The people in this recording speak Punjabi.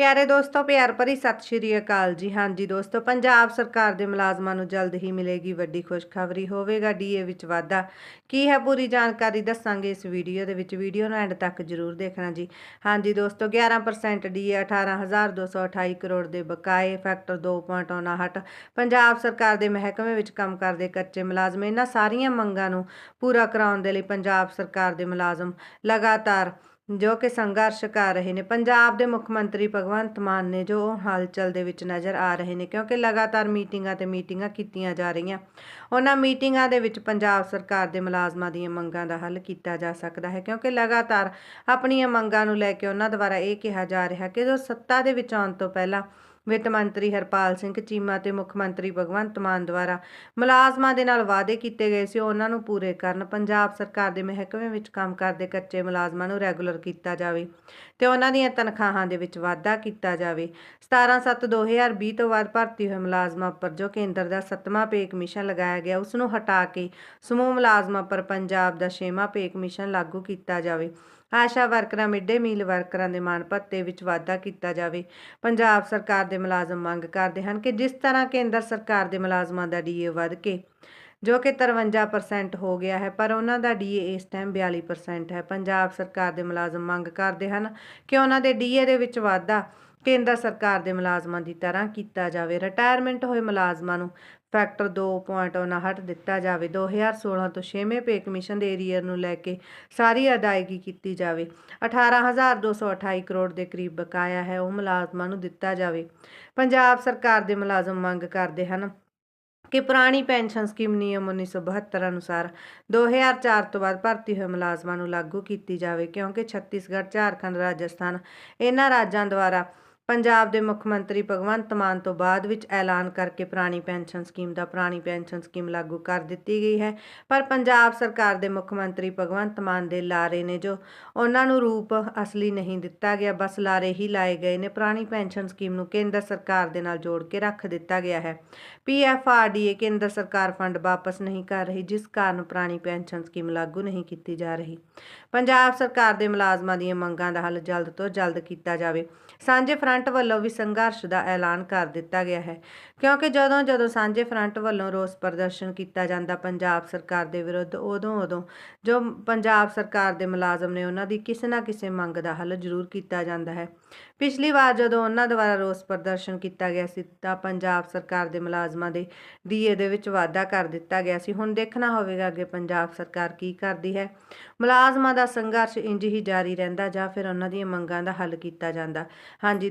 ਪਿਆਰੇ ਦੋਸਤੋ, ਪਿਆਰ ਭਰੀ ਸਤਿ ਸ਼੍ਰੀ ਅਕਾਲ ਜੀ। ਹਾਂਜੀ ਦੋਸਤੋ, ਪੰਜਾਬ ਸਰਕਾਰ ਦੇ ਮੁਲਾਜ਼ਮਾਂ ਨੂੰ ਜਲਦ ਹੀ ਮਿਲੇਗੀ ਵੱਡੀ ਖੁਸ਼ਖਬਰੀ। ਹੋਵੇਗਾ ਡੀਏ ਵਿੱਚ ਵਾਧਾ। ਕੀ ਹੈ ਪੂਰੀ ਜਾਣਕਾਰੀ ਦੱਸਾਂਗੇ ਇਸ ਵੀਡੀਓ ਦੇ ਵਿੱਚ। ਵੀਡੀਓ ਨੂੰ ਐਂਡ ਤੱਕ ਜਰੂਰ ਦੇਖਣਾ ਜੀ। ਹਾਂਜੀ ਦੋਸਤੋ 11% ਡੀਏ 18228 ਕਰੋੜ ਦੇ ਬਕਾਏ ਫੈਕਟਰ 2.59 ਪੰਜਾਬ ਸਰਕਾਰ ਦੇ ਮਹਿਕਮੇ ਵਿੱਚ ਕੰਮ ਕਰਦੇ ਕੱਚੇ ਮੁਲਾਜ਼ਮ। ਇਹਨਾਂ ਸਾਰੀਆਂ ਮੰਗਾਂ ਨੂੰ ਪੂਰਾ ਕਰਾਉਣ ਦੇ ਲਈ ਪੰਜਾਬ ਸਰਕਾਰ ਦੇ ਮੁਲਾਜ਼ਮ ਲਗਾਤਾਰ ਜੋ ਕਿ ਸੰਘਰਸ਼ ਕਰ ਰਹੇ ਨੇ। ਪੰਜਾਬ ਦੇ ਮੁੱਖ ਮੰਤਰੀ ਭਗਵੰਤ ਮਾਨ ਨੇ ਜੋ ਹਲਚਲ ਦੇ ਵਿੱਚ ਨਜ਼ਰ ਆ ਰਹੇ ਨੇ, ਕਿਉਂਕਿ ਲਗਾਤਾਰ ਮੀਟਿੰਗਾਂ ਤੇ ਮੀਟਿੰਗਾਂ ਕੀਤੀਆਂ ਜਾ ਰਹੀਆਂ। ਉਹਨਾਂ ਮੀਟਿੰਗਾਂ ਦੇ ਵਿੱਚ ਪੰਜਾਬ ਸਰਕਾਰ ਦੇ ਮੁਲਾਜ਼ਮਾਂ ਦੀਆਂ ਮੰਗਾਂ ਦਾ ਹੱਲ ਕੀਤਾ ਜਾ ਸਕਦਾ ਹੈ, ਕਿਉਂਕਿ ਲਗਾਤਾਰ ਆਪਣੀਆਂ ਮੰਗਾਂ ਨੂੰ ਲੈ ਕੇ ਉਹਨਾਂ ਦੁਆਰਾ ਇਹ ਕਿਹਾ ਜਾ ਰਿਹਾ ਕਿ ਜੋ ਸੱਤਾ ਦੇ ਵਿੱਚ ਆਉਣ ਤੋਂ ਪਹਿਲਾਂ ਵਿੱਤ ਮੰਤਰੀ ਹਰਪਾਲ ਸਿੰਘ ਚੀਮਾ ਤੇ ਮੁੱਖ ਮੰਤਰੀ ਭਗਵੰਤ ਮਾਨ ਦੁਆਰਾ ਮੁਲਾਜ਼ਮਾਂ ਦੇ ਨਾਲ ਵਾਅਦੇ ਕੀਤੇ ਗਏ ਸੀ। ਉਹਨਾਂ ਨੂੰ ਪੂਰੇ ਕਰਨ ਪੰਜਾਬ ਸਰਕਾਰ ਦੇ ਮਹਿਕਮੇ ਵਿੱਚ ਕੰਮ ਕਰਦੇ ਕੱਚੇ ਮੁਲਾਜ਼ਮਾਂ ਨੂੰ ਰੈਗੂਲਰ ਕੀਤਾ ਜਾਵੇ ਤੇ ਉਹਨਾਂ ਦੀਆਂ ਤਨਖਾਹਾਂ ਦੇ ਵਿੱਚ ਵਾਧਾ ਕੀਤਾ ਜਾਵੇ। 17/7/2020 ਤੋਂ ਬਾਅਦ ਭਰਤੀ ਹੋਏ ਮੁਲਾਜ਼ਮਾਂ ਪਰ ਜੋ ਕੇਂਦਰ ਦਾ 7ਵਾਂ ਪੇ ਕਮਿਸ਼ਨ ਲਗਾਇਆ ਗਿਆ ਉਸ ਨੂੰ ਹਟਾ ਕੇ ਸਮੂਹ ਮੁਲਾਜ਼ਮਾਂ ਪਰ ਪੰਜਾਬ ਦਾ 6ਵਾਂ ਪੇ ਕਮਿਸ਼ਨ ਲਾਗੂ ਕੀਤਾ ਜਾਵੇ। ਆਸ਼ਾ ਵਰਕਰਾਂ ਮਿੱਡੇ ਮੀਲ ਵਰਕਰਾਂ ਦੇ ਮਾਣ ਭੱਤੇ ਵਿੱਚ ਵਾਧਾ ਕੀਤਾ ਜਾਵੇ। ਪੰਜਾਬ ਸਰਕਾਰ ਦੇ ਮੁਲਾਜ਼ਮ ਮੰਗ ਕਰਦੇ ਹਨ ਕਿ ਜਿਸ ਤਰ੍ਹਾਂ ਕੇਂਦਰ ਸਰਕਾਰ ਦੇ ਮੁਲਾਜ਼ਮਾਂ ਦਾ ਡੀਏ ਵੱਧ ਕੇ, ਜੋ ਕਿ 53% ਹੋ ਗਿਆ ਹੈ, ਪਰ ਉਹਨਾਂ ਦਾ ਡੀਏ ਇਸ ਟਾਈਮ 42% ਹੈ। ਪੰਜਾਬ ਸਰਕਾਰ ਦੇ ਮੁਲਾਜ਼ਮ ਮੰਗ ਕਰਦੇ ਹਨ ਕਿ ਉਹਨਾਂ ਦੇ ਡੀਏ ਦੇ ਵਿੱਚ ਵਾਧਾ ਕੇਂਦਰ ਸਰਕਾਰ ਦੇ ਮੁਲਾਜ਼ਮਾਂ ਦੀ ਤਰ੍ਹਾਂ ਕੀਤਾ ਜਾਵੇ। ਰਿਟਾਇਰਮੈਂਟ ਹੋਏ ਮੁਲਾਜ਼ਮਾਂ ਨੂੰ ਫੈਕਟਰ 2.59 ਦਿੱਤਾ ਜਾਵੇ। 2016 ਤੋਂ 6ਵੇਂ ਪੇ ਕਮਿਸ਼ਨ ਦੇ ਏਰੀਅਰ ਨੂੰ ਲੈ ਕੇ ਸਾਰੀ ਅਦਾਇਗੀ ਕੀਤੀ ਜਾਵੇ। 18228 ਕਰੋੜ ਦੇ ਕਰੀਬ ਬਕਾਇਆ ਹੈ ਉਹ ਮੁਲਾਜ਼ਮਾਂ ਨੂੰ ਦਿੱਤਾ ਜਾਵੇ। ਪੰਜਾਬ ਸਰਕਾਰ ਦੇ ਮੁਲਾਜ਼ਮ ਮੰਗ ਕਰਦੇ ਹਨ ਕਿ ਪੁਰਾਣੀ ਪੈਨਸ਼ਨ ਸਕੀਮ ਨਿਯਮ 1972 ਅਨੁਸਾਰ 2004 ਤੋਂ ਬਾਅਦ ਭਰਤੀ ਹੋਏ ਮੁਲਾਜ਼ਮਾਂ ਨੂੰ ਲਾਗੂ ਕੀਤੀ ਜਾਵੇ, ਕਿਉਂਕਿ ਛੱਤੀਸਗੜ੍ਹ, ਝਾਰਖੰਡ, ਰਾਜਸਥਾਨ ਇਹਨਾਂ ਰਾਜਾਂ ਦੁਆਰਾ ਪੰਜਾਬ ਦੇ ਮੁੱਖ ਮੰਤਰੀ ਭਗਵੰਤ ਮਾਨ ਤੋਂ ਬਾਅਦ ਵਿੱਚ ਐਲਾਨ ਕਰਕੇ ਪੁਰਾਣੀ ਪੈਨਸ਼ਨ ਸਕੀਮ ਦਾ ਪੁਰਾਣੀ ਪੈਨਸ਼ਨ ਸਕੀਮ ਲਾਗੂ ਕਰ ਦਿੱਤੀ ਗਈ ਹੈ। ਪਰ ਪੰਜਾਬ ਸਰਕਾਰ ਦੇ ਮੁੱਖ ਮੰਤਰੀ ਭਗਵੰਤ ਮਾਨ ਦੇ ਲਾਰੇ ਨੇ ਜੋ ਉਹਨਾਂ ਨੂੰ ਰੂਪ ਅਸਲੀ ਨਹੀਂ ਦਿੱਤਾ ਗਿਆ, ਬਸ ਲਾਰੇ ਹੀ ਲਾਏ ਗਏ ਨੇ। ਪੁਰਾਣੀ ਪੈਨਸ਼ਨ ਸਕੀਮ ਨੂੰ ਕੇਂਦਰ ਸਰਕਾਰ ਦੇ ਨਾਲ ਜੋੜ ਕੇ ਰੱਖ ਦਿੱਤਾ ਗਿਆ ਹੈ। ਪੀਐਫਆਰਡੀਏ ਕੇਂਦਰ ਸਰਕਾਰ ਫੰਡ ਵਾਪਸ ਨਹੀਂ ਕਰ ਰਹੀ, ਜਿਸ ਕਾਰਨ ਪੁਰਾਣੀ ਪੈਨਸ਼ਨ ਸਕੀਮ ਲਾਗੂ ਨਹੀਂ ਕੀਤੀ ਜਾ ਰਹੀ। ਪੰਜਾਬ ਸਰਕਾਰ ਦੇ ਮੁਲਾਜ਼ਮਾਂ ਦੀਆਂ ਮੰਗਾਂ ਦਾ ਹੱਲ ਜਲਦ ਤੋਂ ਜਲਦ ਕੀਤਾ ਜਾਵੇ। ਸਾਂਝੇ ਫਰੰਟ ਵੱਲੋਂ ਵੀ ਸੰਘਰਸ਼ ਦਾ ਐਲਾਨ ਕਰ ਦਿੱਤਾ ਗਿਆ ਹੈ। ਕਿਉਂਕਿ ਜਦੋਂ ਜਦੋਂ ਸਾਂਝੇ ਫਰੰਟ ਵੱਲੋਂ ਰੋਸ ਪ੍ਰਦਰਸ਼ਨ ਕੀਤਾ ਜਾਂਦਾ, ਪੰਜਾਬ ਸਰਕਾਰ ਦੇ ਵਿਰੁੱਧ ਉਦੋਂ ਉਦੋਂ ਜੋ ਪੰਜਾਬ ਸਰਕਾਰ ਦੇ ਮੁਲਾਜ਼ਮ ਨੇ ਉਹਨਾਂ ਦੀ ਕਿਸੇ ਨਾ ਕਿਸੇ ਮੰਗ ਦਾ ਹੱਲ ਜ਼ਰੂਰ ਕੀਤਾ ਜਾਂਦਾ ਹੈ। ਪਿਛਲੀ ਵਾਰ ਜਦੋਂ ਉਹਨਾਂ ਦੁਆਰਾ ਰੋਸ ਪ੍ਰਦਰਸ਼ਨ ਕੀਤਾ ਗਿਆ ਸੀ, ਤਾਂ ਪੰਜਾਬ ਸਰਕਾਰ ਦੇ ਮੁਲਾਜ਼ਮਾਂ ਦੇ ਡੀਏ ਦੇ ਵਿੱਚ ਵਾਧਾ ਕਰ ਦਿੱਤਾ ਗਿਆ ਸੀ। ਹੁਣ ਦੇਖਣਾ ਹੋਵੇਗਾ ਅੱਗੇ ਪੰਜਾਬ ਸਰਕਾਰ ਕੀ ਕਰਦੀ ਹੈ। ਮੁਲਾਜ਼ਮਾਂ ਦਾ ਸੰਘਰਸ਼ ਇੰਜ ਹੀ ਜਾਰੀ ਰਹਿੰਦਾ ਜਾਂ ਫਿਰ ਉਹਨਾਂ ਦੀਆਂ ਮੰਗਾਂ ਦਾ ਹੱਲ ਕੀਤਾ ਜਾਂਦਾ। ਹਾਂਜੀ